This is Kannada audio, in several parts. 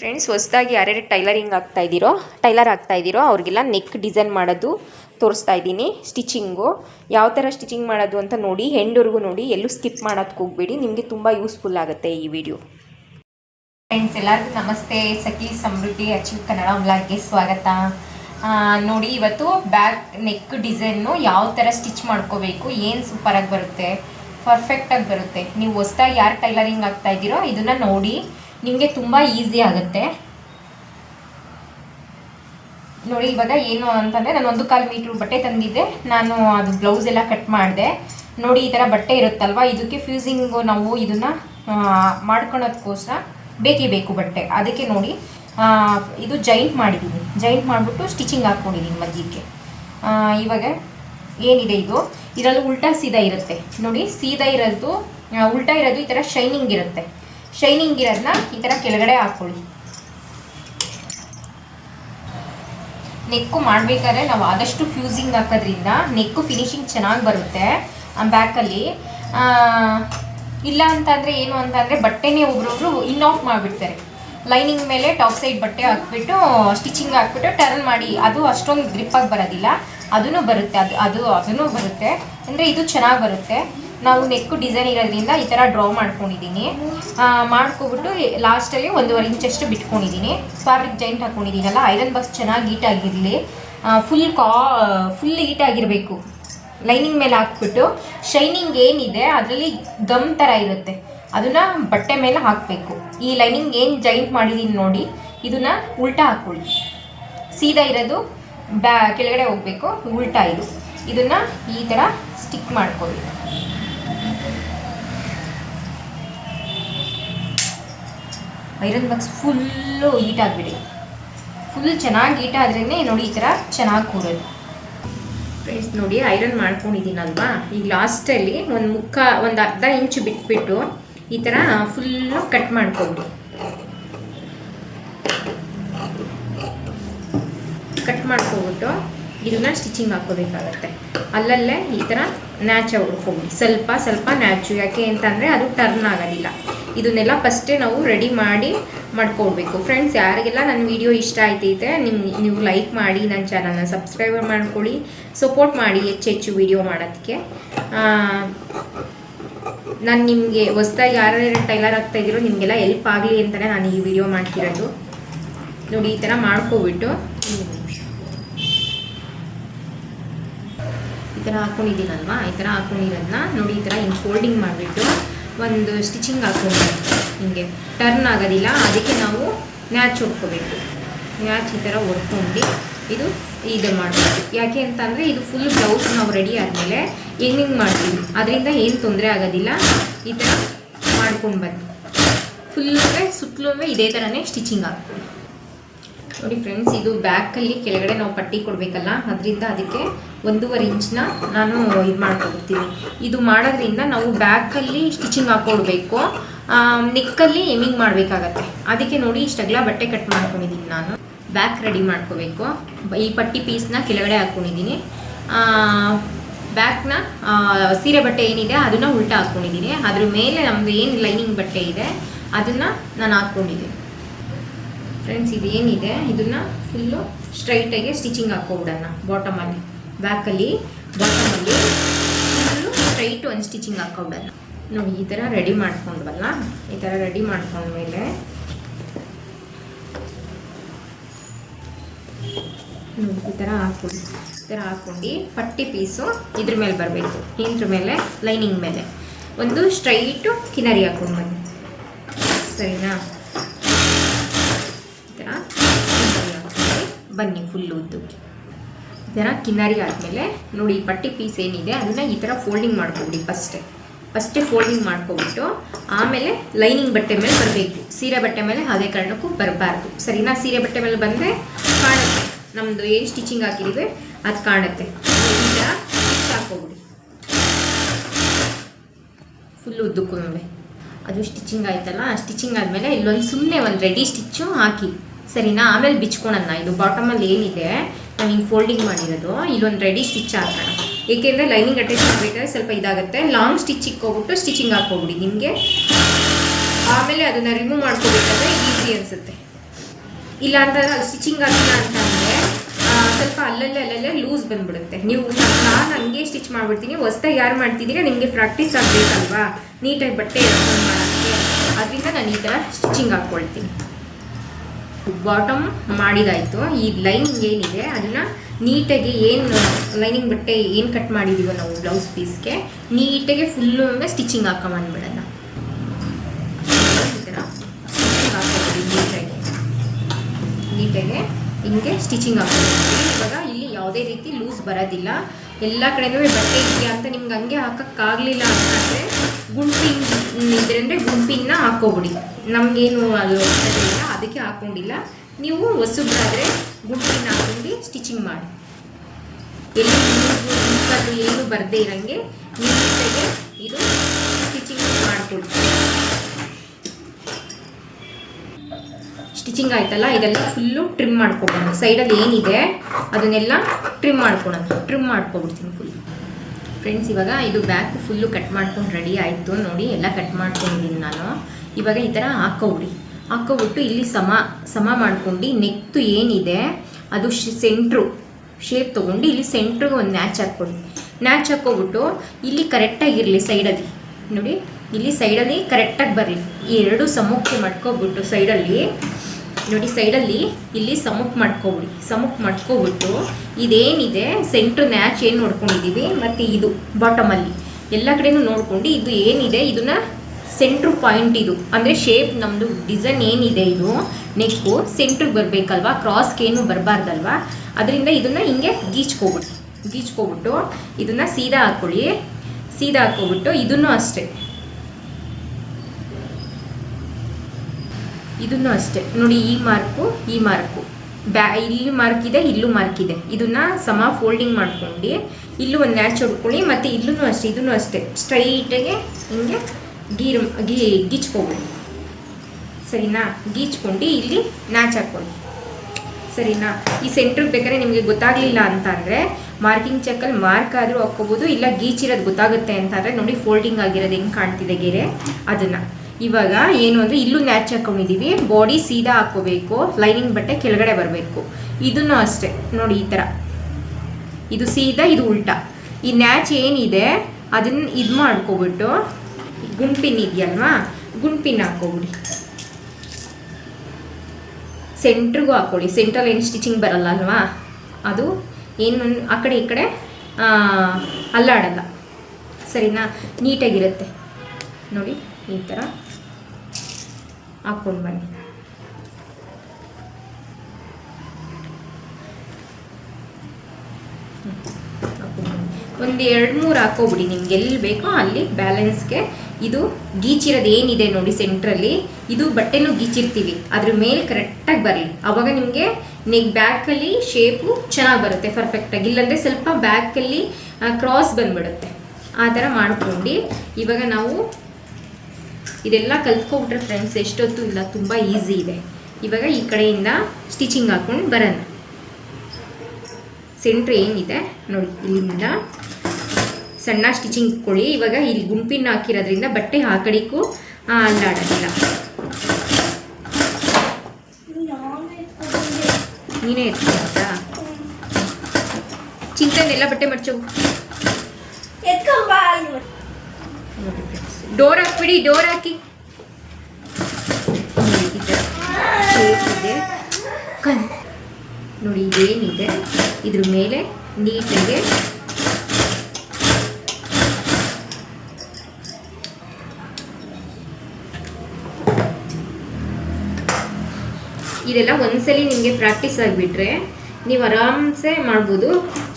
ಫ್ರೆಂಡ್ಸ್, ಹೊಸದಾಗಿ ಯಾರ್ಯಾರು ಟೈಲರಿಂಗ್ ಆಗ್ತಾ ಇದ್ದೀರೋ, ಟೈಲರ್ ಆಗ್ತಾ ಇದ್ದೀರೋ, ಅವ್ರಿಗೆಲ್ಲ ನೆಕ್ ಡಿಸೈನ್ ಮಾಡೋದು ತೋರಿಸ್ತಾ ಇದ್ದೀನಿ. ಸ್ಟಿಚಿಂಗು, ಯಾವ ಥರ ಸ್ಟಿಚಿಂಗ್ ಮಾಡೋದು ಅಂತ ನೋಡಿ, ಹೆಂಡೂರಿಗೂ ನೋಡಿ, ಎಲ್ಲೂ ಸ್ಕಿಪ್ ಮಾಡೋದಕ್ಕೆ ಹೋಗ್ಬೇಡಿ. ನಿಮಗೆ ತುಂಬ ಯೂಸ್ಫುಲ್ ಆಗುತ್ತೆ ಈ ವಿಡಿಯೋ. ಫ್ರೆಂಡ್ಸ್, ಎಲ್ಲರಿಗೂ ನಮಸ್ತೆ. ಸಖಿ ಸಮೃದ್ಧಿ ಅಚೀವ್ ಕನ್ನಡ ವ್ಲಾಗ್ಗೆ ಸ್ವಾಗತ. ನೋಡಿ, ಇವತ್ತು ಬ್ಯಾಕ್ ನೆಕ್ ಡಿಸೈನು ಯಾವ ಥರ ಸ್ಟಿಚ್ ಮಾಡ್ಕೋಬೇಕು, ಏನು ಸೂಪರಾಗಿ ಬರುತ್ತೆ, ಪರ್ಫೆಕ್ಟಾಗಿ ಬರುತ್ತೆ. ನೀವು ಹೊಸ್ದಾಗಿ ಯಾರು ಟೈಲರಿಂಗ್ ಆಗ್ತಾ ಇದ್ದೀರೋ, ಇದನ್ನು ನೋಡಿ. ನಿಮಗೆ ತುಂಬ ಈಸಿ ಆಗುತ್ತೆ. ನೋಡಿ, ಇವಾಗ ಏನು ಅಂತಂದರೆ ನಾನು ಒಂದು ಕಾಲು ಮೀಟ್ರ್ ಬಟ್ಟೆ ತಂದಿದ್ದೆ. ನಾನು ಅದು ಬ್ಲೌಸ್ ಎಲ್ಲ ಕಟ್ ಮಾಡಿದೆ. ನೋಡಿ, ಈ ಥರ ಬಟ್ಟೆ ಇರುತ್ತಲ್ವ? ಇದಕ್ಕೆ ಫ್ಯೂಸಿಂಗು ನಾವು ಇದನ್ನು ಮಾಡ್ಕೊಳೋದಕ್ಕೋಸ್ಕರ ಬೇಕೇ ಬೇಕು ಬಟ್ಟೆ. ಅದಕ್ಕೆ ನೋಡಿ ಇದು ಜೈಂಟ್ ಮಾಡಿದ್ದೀನಿ. ಜೈಂಟ್ ಮಾಡಿಬಿಟ್ಟು ಸ್ಟಿಚಿಂಗ್ ಹಾಕ್ಕೊಂಡಿದ್ದೀನಿ ಮಧ್ಯಕ್ಕೆ. ಇವಾಗ ಏನಿದೆ ಇದು? ಇದರಲ್ಲಿ ಉಲ್ಟಾ ಸೀದಾ ಇರುತ್ತೆ. ನೋಡಿ, ಸೀದಾ ಇರೋದು ಉಲ್ಟಾ ಇರೋದು ಈ ಥರ ಶೈನಿಂಗ್ ಇರುತ್ತೆ. ಶೈನಿಂಗ್ ಇರೋದನ್ನ ಈ ಥರ ಕೆಳಗಡೆ ಹಾಕ್ಕೊಳ್ಳಿ ನೆಕ್ಕು ಮಾಡಬೇಕಾದ್ರೆ ನಾವು ಆದಷ್ಟು ಫ್ಯೂಸಿಂಗ್ ಹಾಕೋದ್ರಿಂದ ನೆಕ್ಕು ಫಿನಿಶಿಂಗ್ ಚೆನ್ನಾಗಿ ಬರುತ್ತೆ ಬ್ಯಾಕಲ್ಲಿ ಇಲ್ಲ ಅಂತಂದರೆ ಏನು ಅಂತಂದರೆ ಬಟ್ಟೆನೇ ಒಬ್ರೊಬ್ರು ಇನ್ ಆಫ್ ಮಾಡಿಬಿಡ್ತಾರೆ. ಲೈನಿಂಗ್ ಮೇಲೆ ಟಾಪ್ ಸೈಡ್ ಬಟ್ಟೆ ಹಾಕ್ಬಿಟ್ಟು ಸ್ಟಿಚಿಂಗ್ ಹಾಕ್ಬಿಟ್ಟು ಟರ್ನ್ ಮಾಡಿ, ಅದು ಅಷ್ಟೊಂದು ಗ್ರಿಪ್ಪಾಗಿ ಬರೋದಿಲ್ಲ. ಅದೂ ಬರುತ್ತೆ, ಅದು ಅದು ಅದೂ ಬರುತ್ತೆ. ಅಂದರೆ ಇದು ಚೆನ್ನಾಗಿ ಬರುತ್ತೆ. ನಾವು ನೆಕ್ಕು ಡಿಸೈನ್ ಇರೋದ್ರಿಂದ ಈ ಥರ ಡ್ರಾ ಮಾಡ್ಕೊಂಡಿದ್ದೀನಿ. ಮಾಡ್ಕೊಬಿಟ್ಟು ಲಾಸ್ಟಲ್ಲಿ ಒಂದೂವರೆ ಇಂಚಷ್ಟು ಬಿಟ್ಕೊಂಡಿದ್ದೀನಿ. ಫ್ಯಾಬ್ರಿಕ್ ಜೈಂಟ್ ಹಾಕ್ಕೊಂಡಿದ್ದೀನಲ್ಲ ಐರನ್ ಬಾಕ್ಸ್ ಚೆನ್ನಾಗಿ ಹೀಟಾಗಿರಲಿ ಫುಲ್ ಕಾ ಫುಲ್ ಹೀಟಾಗಿರಬೇಕು ಲೈನಿಂಗ್ ಮೇಲೆ ಹಾಕ್ಬಿಟ್ಟು ಶೈನಿಂಗ್ ಏನಿದೆ ಅದರಲ್ಲಿ ಗಮ್ ಥರ ಇರುತ್ತೆ. ಅದನ್ನು ಬಟ್ಟೆ ಮೇಲೆ ಹಾಕಬೇಕು. ಈ ಲೈನಿಂಗ್ ಏನು ಜಾಯಿಂಟ್ ಮಾಡಿದ್ದೀನಿ ನೋಡಿ, ಇದನ್ನು ಉಲ್ಟಾ ಹಾಕ್ಕೊಳ್ಳಿ ಸೀದಾ ಇರೋದು ಬ್ಯಾ, ಕೆಳಗಡೆ ಹೋಗಬೇಕು, ಉಲ್ಟಾ ಇದು. ಇದನ್ನು ಈ ಥರ ಸ್ಟಿಕ್ ಮಾಡ್ಕೊಳ್ಳಿ. ಐರನ್ ಬಾಕ್ಸ್ ಫುಲ್ಲು ಹೀಟ್ ಆಗಿಬಿಡಿ. ಫುಲ್ ಚೆನ್ನಾಗಿ ಹೀಟ್ ಆದ್ರೇ ನೋಡಿ ಈ ಥರ ಚೆನ್ನಾಗಿ ಕೂರೋದು. ಫ್ರೆಂಡ್ಸ್ ನೋಡಿ ಐರನ್ ಮಾಡ್ಕೊಂಡಿದ್ದೀನಲ್ವಾ? ಈಗ ಲಾಸ್ಟಲ್ಲಿ ಒಂದು ಮುಖ ಒಂದು ಅರ್ಧ ಇಂಚು ಬಿಟ್ಬಿಟ್ಟು ಈ ಥರ ಫುಲ್ಲು ಕಟ್ ಮಾಡ್ಕೊಬಿಡಿ ಕಟ್ ಮಾಡ್ಕೊಬಿಟ್ಟು ಇದನ್ನ ಸ್ಟಿಚಿಂಗ್ ಹಾಕೋಬೇಕಾಗತ್ತೆ ಅಲ್ಲಲ್ಲೇ ಈ ಥರ ನ್ಯಾಚ ಹೊಡ್ಕೊಬಿಡಿ ಸ್ವಲ್ಪ ಸ್ವಲ್ಪ ನ್ಯಾಚು. ಯಾಕೆ ಅಂತಂದರೆ ಅದು ಟರ್ನ್ ಆಗೋದಿಲ್ಲ. ಇದನ್ನೆಲ್ಲ ಫಸ್ಟೇ ನಾವು ರೆಡಿ ಮಾಡಿ ಮಾಡ್ಕೊಳ್ಬೇಕು. ಫ್ರೆಂಡ್ಸ್ ಯಾರಿಗೆಲ್ಲ ನನ್ನ ವಿಡಿಯೋ ಇಷ್ಟ ಆಯ್ತೈತೆ ನಿಮ್ಮ ನೀವು ಲೈಕ್ ಮಾಡಿ ನನ್ನ ಚಾನಲ್ನ ಸಬ್ಸ್ಕ್ರೈಬರ್ ಮಾಡ್ಕೊಳ್ಳಿ ಸಪೋರ್ಟ್ ಮಾಡಿ ಹೆಚ್ಚು ಹೆಚ್ಚು ವಿಡಿಯೋ ಮಾಡೋದಕ್ಕೆ. ನಾನು ನಿಮಗೆ ಹೊಸ್ದಾಗಿ ಯಾರ್ಯಾರು ಟೈಲರ್ ಆಗ್ತಾ ಇದ್ದೀರೋ, ನಿಮಗೆಲ್ಲ ಎಲ್ಪ್ ಆಗಲಿ ಅಂತಲೇ ನಾನು ಈ ವಿಡಿಯೋ ಮಾಡ್ತಿರೋದು. ನೋಡಿ, ಈ ಥರ ಮಾಡ್ಕೊಬಿಟ್ಟು. ಈ ಥರ ಹಾಕ್ಕೊಂಡಿದ್ದೀನಲ್ವಾ ಈ ಥರ ಹಾಕ್ಕೊಂಡಿರೋದನ್ನ ನೋಡಿ, ಈ ಥರ ಹಿಂಗೆ ಫೋಲ್ಡಿಂಗ್ ಮಾಡಿಬಿಟ್ಟು. ಒಂದು ಸ್ಟಿಚಿಂಗ್ ಹಾಕ್ಕೊಂಡು ಹಿಂಗೆ ಟರ್ನ್ ಆಗೋದಿಲ್ಲ, ಅದಕ್ಕೆ ನಾವು ನ್ಯಾಚ್ ಹೊಡ್ಕೋಬೇಕು. ನ್ಯಾಚ್ ಈ ಥರ ಹೊಡ್ಕೊಂಡು ಇದು ಇದು ಮಾಡಬೇಕು. ಯಾಕೆ ಅಂತಂದರೆ ಇದು ಫುಲ್ ಬ್ಲೌಸ್ ನಾವು ರೆಡಿ ಆದಮೇಲೆ ಹೆಂಗೆ ಹಿಂಗೆ ಮಾಡ್ತೀವಿ? ಅದರಿಂದ ಏನು ತೊಂದರೆ ಆಗೋದಿಲ್ಲ. ಈ ಥರ ಮಾಡ್ಕೊಂಡು ಬನ್ನಿ. ಫುಲ್ಲೇ ಸುತ್ತಲೂ ಇದೇ ಥರನೇ ಸ್ಟಿಚಿಂಗ್ ಹಾಕ್ತೀವಿ ನೋಡಿ ಫ್ರೆಂಡ್ಸ್ ಇದು ಬ್ಯಾಕಲ್ಲಿ ಕೆಳಗಡೆ ನಾವು ಪಟ್ಟಿ ಕೊಡಬೇಕಲ್ಲ, ಅದರಿಂದ ಅದಕ್ಕೆ ಒಂದೂವರೆ ಇಂಚನ್ನ ನಾನು ಇದು ಮಾಡ್ಕೊಡ್ತೀನಿ. ಇದು ಮಾಡೋದ್ರಿಂದ ನಾವು ಬ್ಯಾಕಲ್ಲಿ ಸ್ಟಿಚಿಂಗ್ ಹಾಕ್ಕೊಡ್ಬೇಕು ನೆಕ್ಕಲ್ಲಿ ಎಮಿಂಗ್ ಮಾಡಬೇಕಾಗತ್ತೆ. ಅದಕ್ಕೆ ನೋಡಿ ಇಷ್ಟಗ್ಲ ಬಟ್ಟೆ ಕಟ್ ಮಾಡ್ಕೊಂಡಿದ್ದೀನಿ ನಾನು. ಬ್ಯಾಕ್ ರೆಡಿ ಮಾಡ್ಕೋಬೇಕು. ಈ ಪಟ್ಟಿ ಪೀಸ್ನ ಕೆಳಗಡೆ ಹಾಕ್ಕೊಂಡಿದ್ದೀನಿ ಬ್ಯಾಕ್ನ ಸೀರೆ ಬಟ್ಟೆ ಏನಿದೆ ಅದನ್ನು ಉಲ್ಟಾ ಹಾಕ್ಕೊಂಡಿದ್ದೀನಿ ಅದ್ರ ಮೇಲೆ ನಮ್ಮದು ಏನು ಲೈನಿಂಗ್ ಬಟ್ಟೆ ಇದೆ, ಅದನ್ನು ನಾನು ಹಾಕ್ಕೊಂಡಿದ್ದೀನಿ ಫ್ರೆಂಡ್ಸ್ ಇದೇನಿದೆ? ಇದನ್ನು ಫುಲ್ಲು ಸ್ಟ್ರೈಟಾಗಿ ಸ್ಟಿಚಿಂಗ್ ಹಾಕೋಬಿಡೋಣ ಬಾಟಮಲ್ಲಿ ಬ್ಯಾಕಲ್ಲಿ ಬಾಟಮಲ್ಲಿ ಫುಲ್ಲು ಸ್ಟ್ರೈಟ್ ಒಂದು ಸ್ಟಿಚಿಂಗ್ ಹಾಕೋಬಿಡೋಣ ನೋಡಿ, ಈ ಥರ ರೆಡಿ ಮಾಡ್ಕೊಂಡ್ವಲ್ಲ? ಈ ಥರ ರೆಡಿ ಮಾಡ್ಕೊಂಡ್ಮೇಲೆ ಈ ಥರ ಹಾಕ್ಕೊಂಡು. ಈ ಥರ ಹಾಕ್ಕೊಂಡು ಪಟ್ಟಿ ಪೀಸು ಇದ್ರ ಮೇಲೆ ಬರಬೇಕು. ಇದ್ರ ಮೇಲೆ ಲೈನಿಂಗ್ ಮೇಲೆ. ಒಂದು ಸ್ಟ್ರೈಟು ಕಿನರಿ ಹಾಕ್ಕೊಂಡು ಬನ್ನಿ. ಸರಿನಾ ಈ ಥರ ಕಿನ್ನರಿ ಹಾಕ್ಕೊಂಡು ಬನ್ನಿ ಫುಲ್ ಉದ್ದಕ್ಕೆ. ಥರ ಕಿನ್ನರಿ ಆದಮೇಲೆ ನೋಡಿ ಈ ಪಟ್ಟಿ ಪೀಸ್ ಏನಿದೆ, ಅದನ್ನು ಈ ಥರ ಫೋಲ್ಡಿಂಗ್ ಮಾಡ್ಕೊಬಿಡಿ ಫಸ್ಟೇ ಫಸ್ಟೇ ಫೋಲ್ಡಿಂಗ್ ಮಾಡ್ಕೊಬಿಟ್ಟು ಆಮೇಲೆ ಲೈನಿಂಗ್ ಬಟ್ಟೆ ಮೇಲೆ ಬರಬೇಕು. ಸೀರೆ ಬಟ್ಟೆ ಮೇಲೆ ಅದೇ ಕಾರಣಕ್ಕೂ ಬರಬಾರ್ದು. ಸರಿನಾ? ಸೀರೆ ಬಟ್ಟೆ ಮೇಲೆ ಬಂದರೆ ಕಾಣುತ್ತೆ. ನಮ್ಮದು ಏನು ಸ್ಟಿಚಿಂಗ್ ಹಾಕಿದ್ದೀವಿ ಅದು ಕಾಣುತ್ತೆ. ಈ ಥರ ಸ್ಟಿಚ್ ಹಾಕೋಬಿಡಿ. ಫುಲ್ ಉದ್ದಕ್ಕೂ ಅದು ಸ್ಟಿಚಿಂಗ್ ಆಯ್ತಲ್ಲ ಸ್ಟಿಚಿಂಗ್ ಆದಮೇಲೆ ಇಲ್ಲೊಂದು ಸುಮ್ಮನೆ ಒಂದು ರೆಡಿ ಸ್ಟಿಚ್ಚು ಹಾಕಿ. ಸರಿನಾ? ಆಮೇಲೆ ಬಿಚ್ಕೊಳೋಣ ಇದು ಬಾಟಮಲ್ಲಿ ಏನಿದೆ ನಾವು ಹಿಂಗೆ ಫೋಲ್ಡಿಂಗ್ ಮಾಡಿರೋದು. ಇಲ್ಲೊಂದು ರೆಡಿ ಸ್ಟಿಚ್ ಹಾಕೋಣ. ಏಕೆಂದರೆ ಲೈನಿಂಗ್ ಅಟ್ಯಾಚ್ ಮಾಡಬೇಕಾದ್ರೆ ಸ್ವಲ್ಪ ಇದಾಗುತ್ತೆ. ಲಾಂಗ್ ಸ್ಟಿಚ್ ಇಕ್ಕೋಬಿಟ್ಟು ಸ್ಟಿಚಿಂಗ್ ಹಾಕ್ಕೊಬಿಡಿ ನಿಮಗೆ. ಆಮೇಲೆ ಅದನ್ನು ರಿಮೂವ್ ಮಾಡ್ಕೋಬೇಕಾದ್ರೆ ಈಸಿ ಅನಿಸುತ್ತೆ. ಇಲ್ಲ ಅಂತಂದ್ರೆ ಸ್ಟಿಚಿಂಗ್ ಆಗಿಲ್ಲ ಅಂತಂದರೆ ಸ್ವಲ್ಪ ಅಲ್ಲಲ್ಲೇ ಅಲ್ಲಲ್ಲೇ ಲೂಸ್ ಬಂದ್ಬಿಡುತ್ತೆ. ನೀವು ನಾನು ಹಂಗೆ ಸ್ಟಿಚ್ ಮಾಡಿಬಿಡ್ತೀನಿ. ಹೊಸ್ದಾಗಿ ಯಾರು ಮಾಡ್ತಿದ್ದೀರಾ ನಿಮಗೆ ಪ್ರಾಕ್ಟೀಸ್ ಆಗಬೇಕಲ್ವಾ? ನೀಟಾಗಿ ಬಟ್ಟೆ ಮಾಡೋಕ್ಕೆ. ಅದರಿಂದ ನಾನು ಈ ಥರ ಸ್ಟಿಚಿಂಗ್ ಹಾಕ್ಕೊಳ್ತೀನಿ ಬಾಟಮ್ ಮಾಡಿದಾಯಿತು. ಈ ಲೈನಿಂಗ್ ಏನಿದೆ, ಅದನ್ನು ನೀಟಾಗಿ ಏನು, ಲೈನಿಂಗ್ ಬಟ್ಟೆ ಏನು ಕಟ್ ಮಾಡಿದ್ದೀವೋ ನಾವು ಬ್ಲೌಸ್ ಪೀಸ್ಗೆ, ನೀಟಾಗಿ ಫುಲ್ಲು ಸ್ಟಿಚಿಂಗ್ ಹಾಕೊಂಬಂದ್ಬಿಡೋಣ ಈ ನೀಟಾಗಿ. ನೀಟಾಗಿ ಹಿಂಗೆ ಸ್ಟಿಚಿಂಗ್ ಹಾಕೋಬಿಡ್ತೀವಿ ಇವಾಗ ಇಲ್ಲಿ ಯಾವುದೇ ರೀತಿ ಲೂಸ್ ಬರೋದಿಲ್ಲ. ಎಲ್ಲ ಕಡೆನೂ ಬಟ್ಟೆ ಇದೆಯಾ ಅಂತ ನಿಮ್ಗೆ ಹಂಗೆ ಹಾಕೋಕ್ಕಾಗಲಿಲ್ಲ ಅಂತಂದರೆ ಗುಂಪಿನ ಇದ್ರಂದರೆ ಗುಂಪಿನ ಹಾಕೋಬಿಡಿ. ನಮಗೇನು ಅದು ಇಲ್ಲ, ಅದಕ್ಕೆ ಹಾಕೊಂಡಿಲ್ಲ. ನೀವು ಹೊಸಬ್ರಾದರೆ ಗುಂಪಿನ ಹಾಕೊಂಡು ಸ್ಟಿಚಿಂಗ್ ಮಾಡಿ. ಎಲ್ಲಿ ಗುಂಪಲ್ಲಿ ಏನು ಬರದೇ ಇರೋಂಗೆ ನೀಟಾಗಿ ಇದು ಸ್ಟಿಚಿಂಗ್ ಮಾಡಿಕೊಡ್ತೀವಿ ಸ್ಟಿಚಿಂಗ್ ಆಯ್ತಲ್ಲ, ಇದೆಲ್ಲ ಫುಲ್ಲು ಟ್ರಿಮ್ ಮಾಡ್ಕೊಬೋದು ಸೈಡಲ್ಲಿ ಏನಿದೆ, ಅದನ್ನೆಲ್ಲ ಟ್ರಿಮ್ ಮಾಡ್ಕೊಳೋಣ ಟ್ರಿಮ್ ಮಾಡ್ಕೊಬಿಡ್ತೀನಿ ಫುಲ್ ಫ್ರೆಂಡ್ಸ್ ಇವಾಗ ಇದು ಬ್ಯಾಕ್ ಫುಲ್ಲು ಕಟ್ ಮಾಡ್ಕೊಂಡು ರೆಡಿ ಆಯಿತು ನೋಡಿ, ಎಲ್ಲ ಕಟ್ ಮಾಡ್ಕೊಂಡಿದ್ದೀನಿ ನಾನು. ಇವಾಗ ಈ ಥರ ಹಾಕೋಬಿಡಿ ಹಾಕೋಬಿಟ್ಟು ಇಲ್ಲಿ ಸಮ ಸಮ ಮಾಡ್ಕೊಂಡು ನೆಕ್ತು ಏನಿದೆ, ಅದು ಸೆಂಟ್ರು ಶೇಪ್ ತೊಗೊಂಡು ಇಲ್ಲಿ ಸೆಂಟ್ರಿಗೆ ಒಂದು ನ್ಯಾಚ್ ಹಾಕ್ಕೊಡಿ ನ್ಯಾಚ್ ಹಾಕ್ಕೊಬಿಟ್ಟು ಇಲ್ಲಿ ಕರೆಕ್ಟಾಗಿರಲಿ ಸೈಡಲ್ಲಿ ನೋಡಿ, ಇಲ್ಲಿ ಸೈಡಲ್ಲಿ ಕರೆಕ್ಟಾಗಿ ಬರಲಿ. ಈ ಎರಡು ಸಮಕ್ಕೆ ಮಾಡ್ಕೊಬಿಟ್ಟು ಸೈಡಲ್ಲಿ ನೋಡಿ, ಸೈಡಲ್ಲಿ ಇಲ್ಲಿ ಸಮಕ್ ಮಾಡ್ಕೊಬಿಡಿ. ಸಮಕ್ ಮಾಡ್ಕೊಬಿಟ್ಟು ಇದೇನಿದೆ? ಸೆಂಟ್ರ್ ನ್ಯಾಚ್ ಏನು ನೋಡ್ಕೊಂಡಿದ್ದೀವಿ? ಮತ್ತು ಇದು ಬಾಟಮಲ್ಲಿ ಎಲ್ಲ ಕಡೆನೂ ನೋಡ್ಕೊಂಡು ಇದು ಏನಿದೆ? ಇದನ್ನ ಸೆಂಟ್ರ್ ಪಾಯಿಂಟ್ ಇದು. ಅಂದರೆ ಶೇಪ್ ನಮ್ಮದು ಡಿಸೈನ್ ಏನಿದೆ ಇದು? ನೆಕ್ಕು ಸೆಂಟ್ರಿಗೆ ಬರಬೇಕಲ್ವಾ? ಕ್ರಾಸ್ಗೆ ಏನು ಬರಬಾರ್ದಲ್ವಾ? ಅದರಿಂದ ಇದನ್ನು ಹಿಂಗೆ ಗೀಚ್ಕೊಬಿಡಿ ಗೀಚ್ಕೊಬಿಟ್ಟು ಇದನ್ನು ಸೀದಾ ಹಾಕ್ಕೊಳ್ಳಿ. ಸೀದಾ ಹಾಕ್ಕೊಬಿಟ್ಟು ಇದನ್ನು ಅಷ್ಟೇ. ಇದನ್ನು ಅಷ್ಟೇ. ನೋಡಿ, ಈ ಮಾರ್ಕು ಈ ಮಾರ್ಕು ಬ್ಯಾ, ಇಲ್ಲಿ ಮಾರ್ಕ್ ಇದೆ, ಇಲ್ಲೂ ಮಾರ್ಕ್ ಇದೆ. ಇದನ್ನ ಸಮ ಫೋಲ್ಡಿಂಗ್ ಮಾಡ್ಕೊಂಡು ಇಲ್ಲೂ ಒಂದು ನ್ಯಾಚ್ ಹೊಡ್ಕೊಳ್ಳಿ, ಮತ್ತು ಇಲ್ಲೂ ಅಷ್ಟೇ ಇದನ್ನು ಅಷ್ಟೇ. ಸ್ಟ್ರೈಟಾಗೆ ಹಿಂಗೆ ಗೀರ್ ಗೀ, ಗೀಚ್ಕೊಬಿಡಿ. ಸರಿನಾ? ಗೀಚ್ಕೊಂಡು ಇಲ್ಲಿ ನ್ಯಾಚ್ ಹಾಕ್ಕೊಳ್ಳಿ. ಸರಿನಾ? ಈ ಸೆಂಟ್ರಿಗೆ ಬೇಕಾದ್ರೆ ನಿಮಗೆ ಗೊತ್ತಾಗಲಿಲ್ಲ ಅಂತ ಅಂದರೆ ಮಾರ್ಕಿಂಗ್ ಚೆಕ್ಕಲ್ಲಿ ಮಾರ್ಕ್ ಆದರೂ ಹಾಕ್ಕೋಬೋದು, ಇಲ್ಲ ಗೀಚಿರೋದು ಗೊತ್ತಾಗುತ್ತೆ ಅಂತಂದರೆ ನೋಡಿ ಫೋಲ್ಡಿಂಗ್ ಆಗಿರೋದು ಹೆಂಗೆ ಕಾಣ್ತಿದೆ ಗೆರೆ? ಅದನ್ನು. ಇವಾಗ ಏನು ಅಂದರೆ ಇಲ್ಲೂ ನ್ಯಾಚ್ ಹಾಕೊಂಡಿದ್ದೀವಿ ಬಾಡಿ ಸೀದಾ ಹಾಕೋಬೇಕು ಲೈನಿಂಗ್ ಬಟ್ಟೆ ಕೆಳಗಡೆ ಬರಬೇಕು. ಇದನ್ನು ಅಷ್ಟೇ. ನೋಡಿ, ಈ ಥರ ಇದು ಸೀದಾ, ಇದು ಉಲ್ಟಾ. ಈ ನ್ಯಾಚ್ ಏನಿದೆ ಅದನ್ನು ಇದು ಮಾಡ್ಕೊಬಿಟ್ಟು ಗುಂಪಿನ ಇದೆಯಲ್ವಾ? ಗುಂಪಿನ ಹಾಕೋಬಿಡಿ ಸೆಂಟ್ರಿಗೂ ಹಾಕ್ಕೊಳ್ಳಿ ಸೆಂಟ್ರಲ್ಲಿ ಏನು ಸ್ಟಿಚಿಂಗ್ ಬರಲ್ಲ ಅಲ್ವಾ? ಅದು ಏನು ಆ ಕಡೆ, ಈ ಕಡೆ ಅಲ್ಲಾಡಲ್ಲ. ಸರಿನಾ? ನೀಟಾಗಿರುತ್ತೆ. ನೋಡಿ, ಈ ಥರ ಹಾಕ್ಕೊಂಡು ಬನ್ನಿ. ಒಂದು ಎರಡು ಮೂರು ಹಾಕೋಬಿಡಿ ನಿಮ್ಗೆ ಎಲ್ಲಿ ಬೇಕೋ ಅಲ್ಲಿ ಬ್ಯಾಲೆನ್ಸ್ಗೆ ಇದು ಗೀಚಿರೋದು ಏನಿದೆ ನೋಡಿ ಸೆಂಟ್ರಲ್ಲಿ. ಇದು ಬಟ್ಟೆನೂ ಗೀಚಿರ್ತೀವಿ. ಅದ್ರ ಮೇಲೆ ಕರೆಕ್ಟಾಗಿ ಬರಲಿ. ಅವಾಗ ನಿಮಗೆ ನೆಕ್ ಬ್ಯಾಕಲ್ಲಿ ಶೇಪು ಚೆನ್ನಾಗಿ ಬರುತ್ತೆ ಪರ್ಫೆಕ್ಟಾಗಿ ಇಲ್ಲಾಂದರೆ ಸ್ವಲ್ಪ ಬ್ಯಾಕಲ್ಲಿ ಕ್ರಾಸ್ ಬಂದ್ಬಿಡುತ್ತೆ. ಆ ಥರ ಮಾಡ್ಕೊಂಡು ಇವಾಗ ನಾವು ಇದೆಲ್ಲ ಕಲ್ತ್ಕೊಬಿಟ್ರೆ ಫ್ರೆಂಡ್ಸ್ ಎಷ್ಟೊತ್ತು ಇಲ್ಲ, ತುಂಬ ಈಸಿ ಇದೆ. ಇವಾಗ ಈ ಕಡೆಯಿಂದ ಸ್ಟಿಚಿಂಗ್ ಹಾಕ್ಕೊಂಡು ಬರೋಣ. ಸೆಂಟ್ರ್ ಏನಿದೆ? ನೋಡಿ, ಇಲ್ಲಿಂದ ಸಣ್ಣ ಸ್ಟಿಚಿಂಗ್ ಇಟ್ಕೊಳ್ಳಿ ಇವಾಗ ಇಲ್ಲಿ ಗುಂಪಿನ ಹಾಕಿರೋದ್ರಿಂದ ಬಟ್ಟೆ ಆ ಕಡೆಗೂ ಅಲ್ಲಾಡೋದಿಲ್ಲ ನೀನೇ ಎತ್ಕೊಂಡಾ ಚಿಂತನೆಲ್ಲ ಬಟ್ಟೆ ಮಡ್ಚವು ಡೋರ್ ಹಾಕ್ಬಿಡಿ ಡೋರ್ ಹಾಕಿ. ನೋಡಿ, ಇದೇನಿದೆ? ಇದ್ರ ಮೇಲೆ ನೀಟಾಗಿ ಇದೆಲ್ಲ ಒಂದ್ಸಲಿ ನಿಮಗೆ ಪ್ರಾಕ್ಟೀಸ್ ಆಗಿಬಿಟ್ರೆ ನೀವು ಆರಾಮ್ಸೆ ಮಾಡ್ಬೋದು.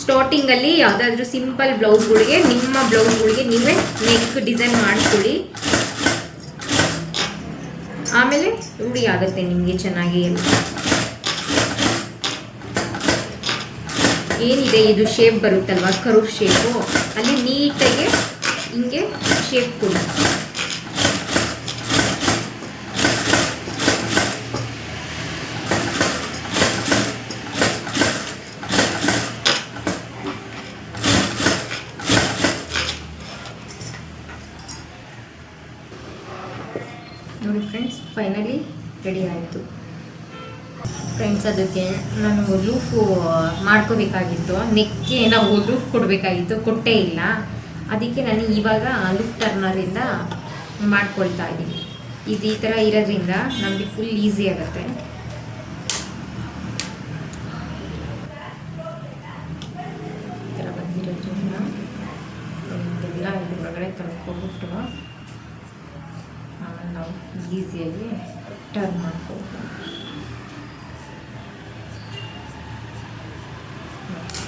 ಸ್ಟಾರ್ಟಿಂಗಲ್ಲಿ ಯಾವುದಾದ್ರೂ ಸಿಂಪಲ್ ಬ್ಲೌಸ್ಗಳಿಗೆ ನಿಮ್ಮ ಬ್ಲೌಸ್ಗಳಿಗೆ ನೀವೇ ನೆಕ್ ಡಿಸೈನ್ ಮಾಡಿಕೊಳ್ಳಿ. ಆಮೇಲೆ ರೂಢಿ ಆಗುತ್ತೆ ನಿಮಗೆ ಚೆನ್ನಾಗಿ. ಎಲ್ಲ ಏನಿದೆ ಇದು ಶೇಪ್ ಬರುತ್ತಲ್ವ? ಕರು ಶೇಪು ಅಲ್ಲಿ ನೀಟಾಗಿ ಹಿಂಗೆ ಶೇಪ್ ಕೊಡಿ. ನೋಡಿ ಫ್ರೆಂಡ್ಸ್ ಫೈನಲಿ ರೆಡಿ ಆಯಿತು. ಫ್ರೆಂಡ್ಸ್, ಅದಕ್ಕೆ ನಾನು ಲೂಫು ಮಾಡ್ಕೋಬೇಕಾಗಿತ್ತು. ನೆಕ್ಗೆ ನಾವು ಲೂಫ್ ಕೊಡಬೇಕಾಗಿತ್ತು. ಕೊಟ್ಟೇ ಇಲ್ಲ. ಅದಕ್ಕೆ ನಾನು ಇವಾಗ ಲೂಫ್ ಟರ್ನರಿಂದ ಮಾಡ್ಕೊಳ್ತಾ ಇದ್ದೀನಿ. ಇದು ಈ ಥರ ಇರೋದ್ರಿಂದ ನಮಗೆ ಫುಲ್ ಈಸಿ ಆಗುತ್ತೆ ಈ ಥರ ಬಂದಿರೋದ್ರಿಂದ ಇದೆಲ್ಲ ಇದ್ರೊಳಗಡೆ ಕಲ್ತ್ಕೊಂಡ್ಬಿಟ್ಟು ಆಮೇಲೆ ನಾವು ಈಸಿಯಾಗಿ ಟರ್ನ್ ಮಾಡ್ಕೋಬೋದು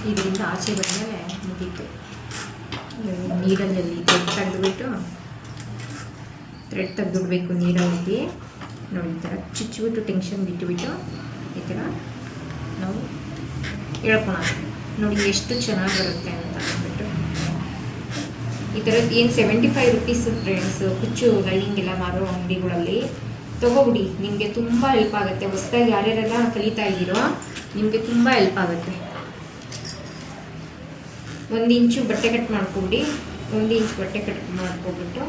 ಇದರಿಂದ ಆಚೆ ಬಂದಮೇಲೆ ಮುಗೀತು. ನೀರಲ್ಲಿ ಥ್ರೆಡ್ ತೆಗೆದುಬಿಟ್ಟು ಥ್ರೆಡ್ ತೆಗೆದುಬಿಡ್ಬೇಕು ನೀರಲ್ಲಿ ನೋಡಿ ಈ ಥರ ಚುಚ್ಚಿಬಿಟ್ಟು ಟೆನ್ಷನ್ ಬಿಟ್ಟುಬಿಟ್ಟು ಈ ಥರ ನಾವು ಹೇಳ್ಕೊಳ ನೋಡಿ ಎಷ್ಟು ಚೆನ್ನಾಗಿ ಬರುತ್ತೆ ಅಂತ. ಈ ಥರದ್ದು ಏನು ಸೆವೆಂಟಿ ಫೈವ್ ರುಪೀಸು ಫ್ರೆಂಡ್ಸು ಕುಚ್ಚು ಲೈನಿಂಗೆಲ್ಲ ಮಾರೋ ಅಂಗಡಿಗಳಲ್ಲಿ ತೊಗೊಬಿಡಿ. ನಿಮಗೆ ತುಂಬ ಹೆಲ್ಪ್ ಆಗುತ್ತೆ. ಹೊಸ್ದಾಗಿ ಯಾರ್ಯಾರೆಲ್ಲ ಕಲಿತಾ ಇದ್ದೀರೋ, ನಿಮಗೆ ತುಂಬ ಹೆಲ್ಪ್ ಆಗುತ್ತೆ. ಒಂದು ಇಂಚು ಬಟ್ಟೆ ಕಟ್ ಮಾಡ್ಕೊಬಿಡಿ. ಒಂದು ಇಂಚು ಬಟ್ಟೆ ಕಟ್ ಮಾಡ್ಕೊಬಿಟ್ಟು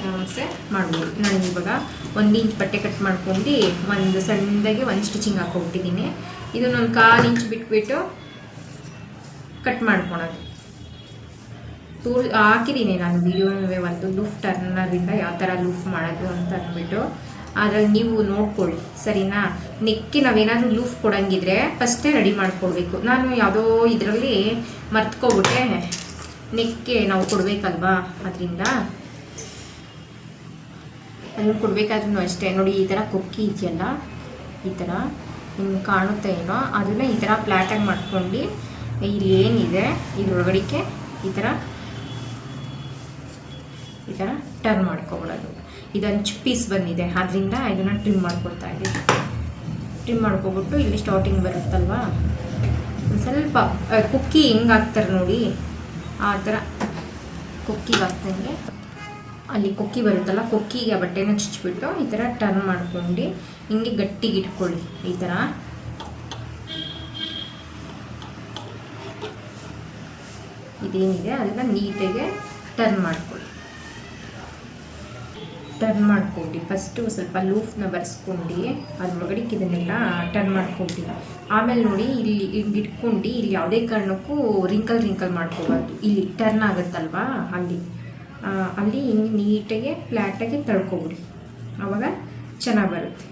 ಆರಾಮ್ಸೆ ಮಾಡ್ಬೋದು. ನಾನು ಇವಾಗ ಒಂದು ಇಂಚ್ ಬಟ್ಟೆ ಕಟ್ ಮಾಡ್ಕೊಂಡು ಒಂದು ಸಣ್ಣದಾಗಿ ಒಂದು ಸ್ಟಿಚಿಂಗ್ ಹಾಕೊಬಿಟ್ಟಿದ್ದೀನಿ. ಇದನ್ನೊಂದು ಕಾಲು ಇಂಚು ಬಿಟ್ಬಿಟ್ಟು ಕಟ್ ಮಾಡ್ಕೊಳೋದು. ತೋರ್ ಹಾಕಿದ್ದೀನಿ ನಾನು ವಿಡಿಯೋವೇ ಒಂದು ಲೂಫ್ ಟರ್ನರಿಂದ ಯಾವ ಥರ ಲೂಫ್ ಮಾಡೋದು ಅಂತ ಅಂದ್ಬಿಟ್ಟು. ಅದ್ರಲ್ಲಿ ನೀವು ನೋಡ್ಕೊಳ್ಳಿ, ಸರಿನಾ? ನೆಕ್ಗೆ ನಾವೇನಾದರೂ ಲೂಫ್ ಕೊಡಂಗಿದ್ರೆ ಫಸ್ಟೇ ರೆಡಿ ಮಾಡ್ಕೊಳ್ಬೇಕು ನಾನು ಯಾವುದೋ ಇದರಲ್ಲಿ ಮರ್ತ್ಕೊಬಿಟ್ಟೆ, ನೆಕ್ಕೆ ನಾವು ಕೊಡಬೇಕಲ್ವಾ ಅದರಿಂದ? ಅದನ್ನು ಕೊಡಬೇಕಾದ್ರೂ ಅಷ್ಟೇ. ನೋಡಿ, ಈ ಥರ ಕೊಕ್ಕಿ ಇದೆಯಲ್ಲ, ಈ ಥರ ನಿಮ್ಗೆ ಕಾಣುತ್ತೆ ಏನೋ, ಅದನ್ನು ಈ ಥರ ಪ್ಲ್ಯಾಟಾಗಿ ಮಾಡ್ಕೊಂಡು, ಇಲ್ಲಿ ಏನಿದೆ ಇದ್ರೊಳಗಡಿಕೆ ಈ ಥರ ಈ ಥರ ಟರ್ನ್ ಮಾಡ್ಕೊಬಿಡೋದು ಇದೊಂದು ಪೀಸ್ ಬಂದಿದೆ. ಅದರಿಂದ ಇದನ್ನು ಟ್ರಿಮ್ ಮಾಡ್ಕೊಳ್ತಾ ಇದ್ದೀವಿ ಟ್ರಿಮ್ ಮಾಡ್ಕೊಬಿಟ್ಟು ಇಲ್ಲಿ ಸ್ಟಾರ್ಟಿಂಗ್ ಬರುತ್ತಲ್ವಾ? ಒಂದು ಸ್ವಲ್ಪ ಕುಕ್ಕಿ ಹೆಂಗೆ ಹಾಕ್ತಾರೆ ನೋಡಿ. ಆ ಥರ ಕುಕ್ಕಿಗೆ ಹಾಕ್ದಂಗೆ. ಅಲ್ಲಿ ಕೊಕ್ಕಿ ಬರುತ್ತಲ್ಲ ಕೊಕ್ಕಿಗೆ ಆ ಬಟ್ಟೆನ ಚುಚ್ಚಿಬಿಟ್ಟು ಈ ಥರ ಟರ್ನ್ ಮಾಡ್ಕೊಂಡು ಹಿಂಗೆ ಗಟ್ಟಿಗೆ ಇಟ್ಕೊಳ್ಳಿ. ಈ ಥರ. ಇದೇನಿದೆ? ಅದನ್ನು ನೀಟಾಗೆ ಟರ್ನ್ ಮಾಡ್ಕೊಳ್ಳಿ. ಟರ್ನ್ ಮಾಡ್ಕೊಂಡು. ಫಸ್ಟು ಸ್ವಲ್ಪ ಲೂಫ್ನ ಬರ್ಸ್ಕೊಂಡು ಅದ್ರೊಳಗಡೆ ಇದನ್ನೆಲ್ಲ ಟರ್ನ್ ಮಾಡ್ಕೊಂಡು. ಆಮೇಲೆ ನೋಡಿ ಇಲ್ಲಿ ಇಟ್ಕೊಂಡು, ಇಲ್ಲಿ ಯಾವುದೇ ಕಾರಣಕ್ಕೂ ರಿಂಕಲ್ ರಿಂಕಲ್ ಮಾಡ್ಕೋಬಾರ್ದು. ಇಲ್ಲಿ ಟರ್ನ್ ಆಗುತ್ತಲ್ವಾ? ಅಲ್ಲಿ. ಅಲ್ಲಿ ಹಿಂಗೆ ನೀಟಾಗಿ ಫ್ಲ್ಯಾಟಾಗಿ ತಳ್ಕೊಬಿಡಿ. ಆವಾಗ ಚೆನ್ನಾಗಿ ಬರುತ್ತೆ.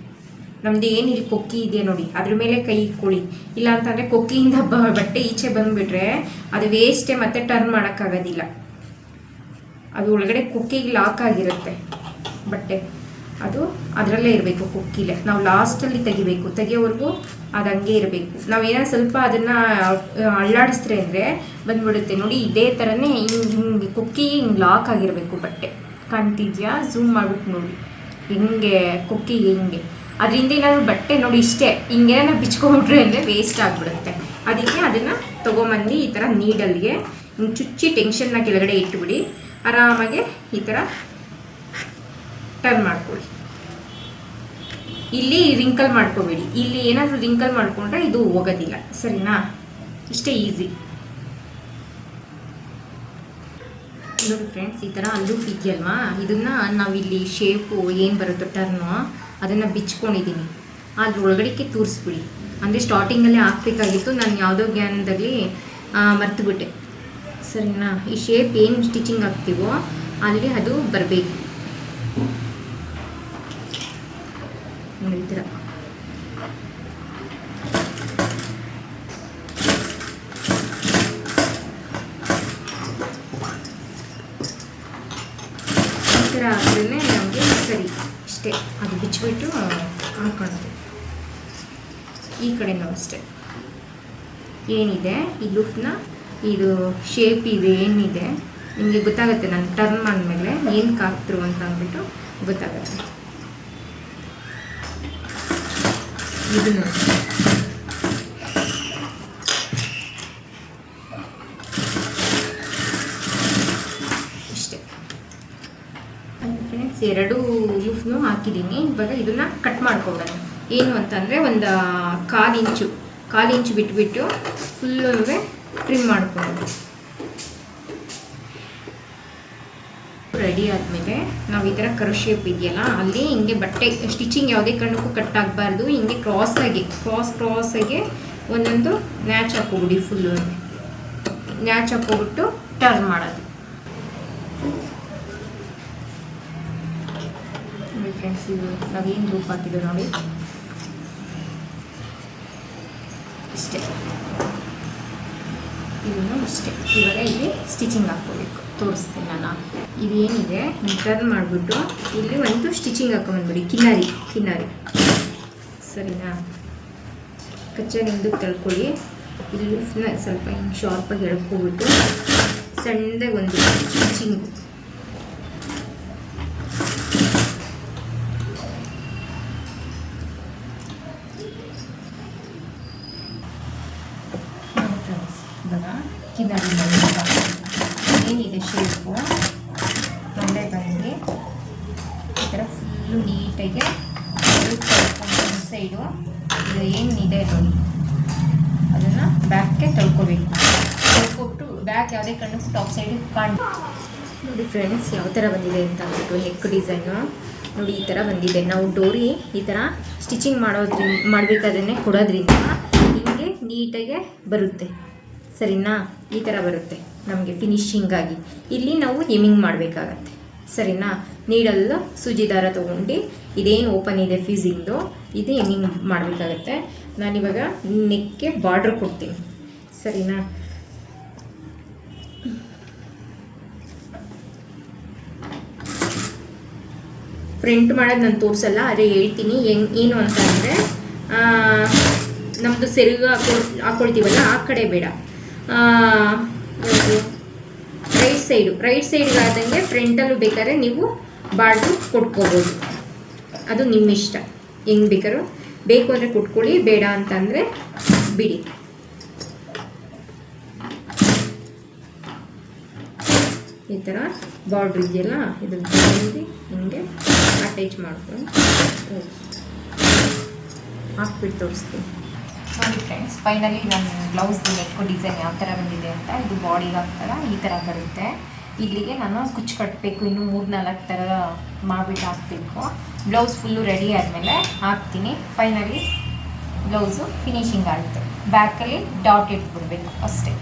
ನಮ್ದು ಏನು ಇಲ್ಲಿ ಕೊಕ್ಕಿ ಇದೆ ನೋಡಿ, ಅದ್ರ ಮೇಲೆ ಕೈ ಇಕ್ಕೊಳ್ಳಿ ಇಲ್ಲ ಅಂತಂದರೆ ಕೊಕ್ಕಿಯಿಂದ ಬ, ಬಟ್ಟೆ ಈಚೆ ಬಂದುಬಿಟ್ರೆ ಅದು ವೇಸ್ಟೇ ಮತ್ತೆ ಟರ್ನ್ ಮಾಡೋಕ್ಕಾಗೋದಿಲ್ಲ. ಅದು ಒಳಗಡೆ ಕುಕ್ಕಿಗೆ ಲಾಕ್ ಆಗಿರುತ್ತೆ. ಬಟ್ಟೆ. ಅದು ಅದರಲ್ಲೇ ಇರಬೇಕು ಕುಕ್ಕಿಲೆ. ನಾವು ಲಾಸ್ಟಲ್ಲಿ ತೆಗಿಬೇಕು. ತೆಗಿಯೋವರೆಗೂ ಅದು ಹಂಗೆ ಇರಬೇಕು. ನಾವೇನೋ ಸ್ವಲ್ಪ ಅದನ್ನು ಅಳ್ಳಾಡಿಸಿದ್ರೆ ಅಂದರೆ ಬಂದ್ಬಿಡುತ್ತೆ. ನೋಡಿ ಇದೇ ಥರನೇ ಹಿಂಗೆ ಹಿಂಗೆ, ಕುಕ್ಕಿ ಹಿಂಗೆ ಲಾಕ್ ಆಗಿರಬೇಕು ಬಟ್ಟೆ. ಕಾಣ್ತಿದ್ಯಾ? ಝೂಮ್ ಮಾಡ್ಬಿಟ್ಟು ನೋಡಿ. ಹಿಂಗೆ, ಕುಕ್ಕಿ ಹಿಂಗೆ. ಅದರಿಂದ ಏನಾದ್ರು ಬಟ್ಟೆ ನೋಡಿ ಇಷ್ಟೇ. ಹಿಂಗೇನ ಬಿಚ್ಕೊಂಡ್ಬಿಟ್ರೆ ಅಂದರೆ ವೇಸ್ಟ್ ಆಗಿಬಿಡುತ್ತೆ. ಅದಕ್ಕೆ ಅದನ್ನು ತೊಗೊಂಬಂದು ಈ ಥರ ನೀಡಲ್ಗೆ ಹಿಂಗೆ ಚುಚ್ಚಿ ಟೆನ್ಷನ್ನ ಕೆಳಗಡೆ ಇಟ್ಬಿಡಿ. ಆರಾಮಾಗಿ ಈ ಥರ ಟರ್ನ್ ಮಾಡ್ಕೊಳ್ಳಿ. ಇಲ್ಲಿ ರಿಂಕಲ್ ಮಾಡ್ಕೋಬೇಡಿ. ಇಲ್ಲಿ ಏನಾದರೂ ರಿಂಕಲ್ ಮಾಡಿಕೊಂಡ್ರೆ ಇದು ಹೋಗೋದಿಲ್ಲ. ಸರಿನಾ? ಇಷ್ಟೇ ಈಸಿ ನೋಡಿ ಫ್ರೆಂಡ್ಸ್ ಈ ಥರ ಅಲ್ಲೂ ಇದೆಯಲ್ವಾ ಇದನ್ನು ನಾವಿಲ್ಲಿ ಶೇಪು ಏನು ಬರುತ್ತೋ ಟರ್ನು ಅದನ್ನು ಬಿಚ್ಕೊಂಡಿದ್ದೀನಿ ಅದ್ರ ಒಳಗಡೆಗೆ ತೂರಿಸ್ಬಿಡಿ. ಅಂದರೆ ಸ್ಟಾರ್ಟಿಂಗಲ್ಲೇ ಹಾಕ್ಬೇಕಾಗಿತ್ತು. ನಾನು ಯಾವುದೋ ಜ್ಞಾನದಲ್ಲಿ ಮರ್ತುಬಿಟ್ಟೆ. ಸರಿನಾ? ಈ ಶೇಪ್ ಏನು ಸ್ಟಿಚಿಂಗ್ ಹಾಕ್ತೀವೋ, ಅಲ್ಲಿ ಅದು ಬರಬೇಕು. ನೋಡಿ ಈ ಥರ ಹಾಕಿದ್ರೆ ನಮಗೆ ಸರಿ. ಇಷ್ಟೇ. ಅದು ಬಿಚ್ಚಿಬಿಟ್ಟು ಹಾಕೊಳ್ಳೋದು. ಈ ಕಡೆನೂ ಅಷ್ಟೇ. ಏನಿದೆ? ಈ ಲುಫ್ನ ಇದು ಶೇಪ್ ಇದೆ ಏನಿದೆ? ನಿಮಗೆ ಗೊತ್ತಾಗುತ್ತೆ, ನಾನು ಟರ್ನ್ ಮಾಡಿದ್ಮೇಲೆ ಏನು ಕಾಕ್ತರು ಅಂತ ಅಂದ್ಬಿಟ್ಟು ಗೊತ್ತಾಗುತ್ತೆ. ಇದು ನೋಡಿ ಇಷ್ಟೇ ಫ್ರೆಂಡ್ಸ್ ಎರಡು ಲೂಫ್ನು ಹಾಕಿದ್ದೀನಿ. ಇವಾಗ ಇದನ್ನು ಕಟ್ ಮಾಡ್ಕೊಳ್ಳೋಣ ಏನು ಅಂತಂದರೆ ಒಂದು ಕಾಲು ಇಂಚು. ಕಾಲು ಇಂಚು ಬಿಟ್ಬಿಟ್ಟು ಫುಲ್ಲು ಟ್ರಿಮ್ ಮಾಡ್ಕೊಳ್ಳೋದು ರೆಡಿ ಆದಮೇಲೆ ನಾವು ಈ ಥರ ಕರ್ ಶೇಪ್ ಇದೆಯಲ್ಲ, ಅಲ್ಲಿ ಹಿಂಗೆ ಬಟ್ಟೆ ಸ್ಟಿಚಿಂಗ್ ಯಾವುದೇ ಕಾರಣಕ್ಕೂ ಕಟ್ ಆಗಬಾರ್ದು. ಹಿಂಗೆ ಆಗಿ ಕ್ರಾಸ್ ಕ್ರಾಸಾಗಿ ಒಂದೊಂದು ನ್ಯಾಚ್ ಹಾಕೋಬಿಡಿ ಫುಲ್ಲು ನ್ಯಾಚ್ ಹಾಕೋಬಿಟ್ಟು ಟರ್ನ್ ಮಾಡೋದು. ಫ್ರೆಂಡ್ಸ್ ಇದು ನಾವೇನು ರೂಪ್ ಹಾಕಿದ್ದು ನೋಡಿ. ಇಷ್ಟೇ. ಇದನ್ನು ಇಷ್ಟೇ. ಇವಾಗ ಇಲ್ಲಿ ಸ್ಟಿಚಿಂಗ್ ಹಾಕ್ಕೋಬೇಕು. ತೋರಿಸ್ತೀನಿ ನಾನು ಇದೇನಿದೆ? ಟರ್ನ್ ಮಾಡಿಬಿಟ್ಟು ಇಲ್ಲಿ ಒಂದು ಸ್ಟಿಚಿಂಗ್ ಹಾಕೊಂಬಂದ್ಬಿಡಿ ಕಿನ್ನಾರಿ ಕಿನ್ನಾರಿ. ಸರಿನಾ? ಕಚ್ಚೆ ಹಿಂದಕ್ಕೆ ತಳ್ಕೊಳ್ಳಿ. ಇಲ್ಲಿ ಸ್ವಲ್ಪ ಹಿಂಗೆ ಶಾರ್ಪಾಗಿ ಎಳ್ಕೊಬಿಟ್ಟು ಸಣ್ಣದಾಗಿ ಒಂದು ಸ್ಟಿಚಿಂಗ್ ಇವಾಗ ಕಿನ್ನಾರಿ ಏನಿದೆ ಶೇಪು ತೊಂಡೆ ಬಂದು ಈ ಥರ ಫುಲ್ಲು ನೀಟಾಗಿ ಒಂದು ಸೈಡು ಇದು ಏನಿದೆ ನೋಡಿ. ಅದನ್ನು ಬ್ಯಾಕ್ಗೆ ತೊಳ್ಕೊಬೇಕು. ತೊಳ್ಕೊಬಿಟ್ಟು ಬ್ಯಾಕ್ ಯಾವುದೇ ಕಣ್ಣು ಟಾಪ್ ಸೈಡ್ ಕಾಣ್ ನೋಡಿ ಫ್ರೆಂಡ್ಸ್ ಯಾವ ಥರ ಬಂದಿದೆ ಅಂತ ಅಂದ್ಬಿಟ್ಟು ನೆಕ್ ಡಿಸೈನು. ನೋಡಿ ಈ ಥರ ಬಂದಿದೆ. ನಾವು ಡೋರಿ ಈ ಥರ ಸ್ಟಿಚಿಂಗ್ ಮಾಡೋದ್ರಿಂದ ಮಾಡಬೇಕಾದ್ರೆ ಕೊಡೋದ್ರಿಂದ ಹಿಂಗೆ ನೀಟಾಗೆ ಬರುತ್ತೆ. ಸರಿನಾ? ಈ ಥರ ಬರುತ್ತೆ ನಮಗೆ ಫಿನಿಶಿಂಗಾಗಿ ಇಲ್ಲಿ ನಾವು ಎಮಿಂಗ್ ಮಾಡಬೇಕಾಗತ್ತೆ. ಸರಿನಾ? ನೀಡಲ್ಲ. ಸೂಜಿ ದಾರ ತೊಗೊಂಡು. ಇದೇನು ಓಪನ್ ಇದೆ ಫೀಸಿಂಗ್ದು ಇದು. ಎಮಿಂಗ್ ಮಾಡಬೇಕಾಗತ್ತೆ. ನಾನಿವಾಗ ನೆಕ್ಕೆ ಬಾರ್ಡ್ರ್ ಕೊಡ್ತೀನಿ. ಸರಿನಾ? ಪ್ರಿಂಟ್ ಮಾಡೋದು ನಾನು ತೋರಿಸಲ್ಲ ಆದರೆ ಹೇಳ್ತೀನಿ. ಹೆಂಗ್ ಏನು ಅಂತ ಅಂದರೆ ನಮ್ಮದು ಸೆರಗು ಹಾಕೊಳ್, ಹಾಕೊಳ್ತೀವಲ್ಲ, ಆ ಕಡೆ ಬೇಡ. ಸೈಡು ರೈಟ್ ಸೈಡ್ಗೆ ಆದಂಗೆ ಫ್ರಂಟಲ್ಲೂ ಬೇಕಾದ್ರೆ ನೀವು ಬಾರ್ಡ್ರು ಕೊಟ್ಕೋಬೋದು. ಅದು ನಿಮ್ಮ ಇಷ್ಟ. ಹೆಂಗೆ ಬೇಕಾದ್ರೂ? ಬೇಕು ಅಂದರೆ ಕೊಟ್ಕೊಳ್ಳಿ, ಬೇಡ ಅಂತಂದರೆ ಬಿಡಿ. ಈ ಥರ ಬಾರ್ಡ್ರ್ ಇದೆಯಲ್ಲ ಇದು ಬಂದು ಹಿಂಗೆ ಅಟ್ಯಾಚ್ ಮಾಡ್ಕೊಂಡು ಹಾಕ್ಬಿಟ್ಟು ತೋರಿಸ್ತೀನಿ. ನೋಡಿ ಫ್ರೆಂಡ್ಸ್ ಫೈನಲಿ ನಾನು ಬ್ಲೌಸ್ ನೆಕ್ಕು ಡಿಸೈನ್ ಯಾವ ಥರ ಬಂದಿದೆ ಅಂತ, ಇದು ಬಾಡಿಗೆ ಹಾಕ್ತಾರ ಈ ಥರ ಬರುತ್ತೆ. ಇಲ್ಲಿಗೆ ನಾನು ಕುಚ್ಚು ಕಟ್ಟಬೇಕು ಇನ್ನು ಮೂರು ನಾಲ್ಕು ಥರ ಮಾಡಿಬಿಟ್ಟು ಹಾಕಬೇಕು. ಬ್ಲೌಸ್ ಫುಲ್ಲು ರೆಡಿ ಆದಮೇಲೆ ಹಾಕ್ತೀನಿ. ಫೈನಲಿ ಬ್ಲೌಸು ಫಿನಿಶಿಂಗ್ ಆಗುತ್ತೆ. ಬ್ಯಾಕಲ್ಲಿ ಡಾಟ್ ಇಟ್ಬಿಡ್ಬೇಕು ಅಷ್ಟೇ.